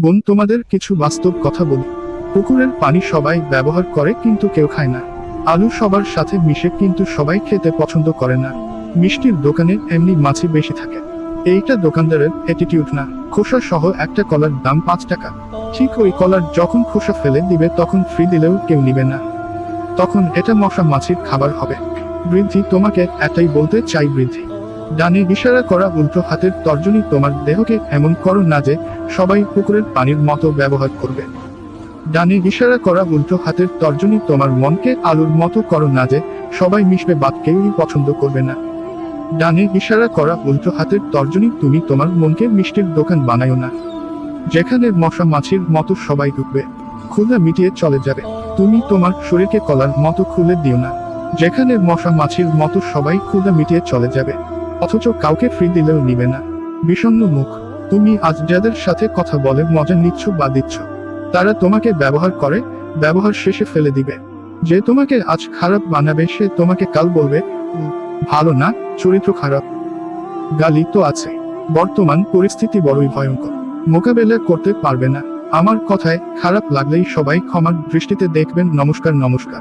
বোন, তোমাদের কিছু বাস্তব কথা বলি। পুকুরের পানি সবাই ব্যবহার করে কিন্তু কেউ খায় না। আলু সবার সাথে মিশে কিন্তু সবাই খেতে পছন্দ করে না। মিষ্টির দোকানে এমনি মাছি বেশি থাকে। এইটা দোকানদারের অ্যাটিটিউড না। খোসা সহ একটা কলার দাম পাঁচ টাকা। ঠিক ওই কলার যখন খোসা ফেলে দিবে তখন ফ্রি দিলেও কেউ নিবে না। তখন এটা মশা মাছির খাবার হবে। বৃদ্ধি, তোমাকে এটাই বলতে চাই বৃদ্ধি। ডানে ইশারা করা উল্টো হাতের তর্জনী তোমার দেহকে এমন করো না যে সবাই পুকুরের পানির মতো ব্যবহার করবে। ডানে ইশারা করা উল্টো হাতের তর্জনী তোমার মনকে আলুর মতো করো না যে সবাই মিশবে বাদ কেউই পছন্দ করবে না। ডানে ইশারা করা উল্টো হাতের তর্জনী তুমি তোমার মনকে মিষ্টির দোকান বানায়ো না। যেখানে মশা মাছির মতো সবাই ঢুকবে, ক্ষুধা মিটিয়ে চলে যাবে। তুমি তোমার শরীরকে কলার মতো খুলে দিও না। যেখানে মশা মাছির মতো সবাই ক্ষুধা মিটিয়ে চলে যাবে। অথচ কাউকে ফ্রি দিলেও নিবে না। বিষণ্ণ মুখ, তুমি আজ যাদের সাথে কথা বলে মজা নিচ্ছ বা দিচ্ছ, তারা তোমাকে ব্যবহার করে, ব্যবহার শেষে ফেলে দিবে। যে তোমাকে আজ খারাপ বানাবে সে তোমাকে কাল বলবে ভালো না, চরিত্র খারাপ। গালি তো আছে। বর্তমান পরিস্থিতি বড়ই ভয়ঙ্কর। মোকাবেলা করতে পারবে না। আমার কথায় খারাপ লাগলেই সবাই ক্ষমার দৃষ্টিতে দেখবেন, নমস্কার নমস্কার।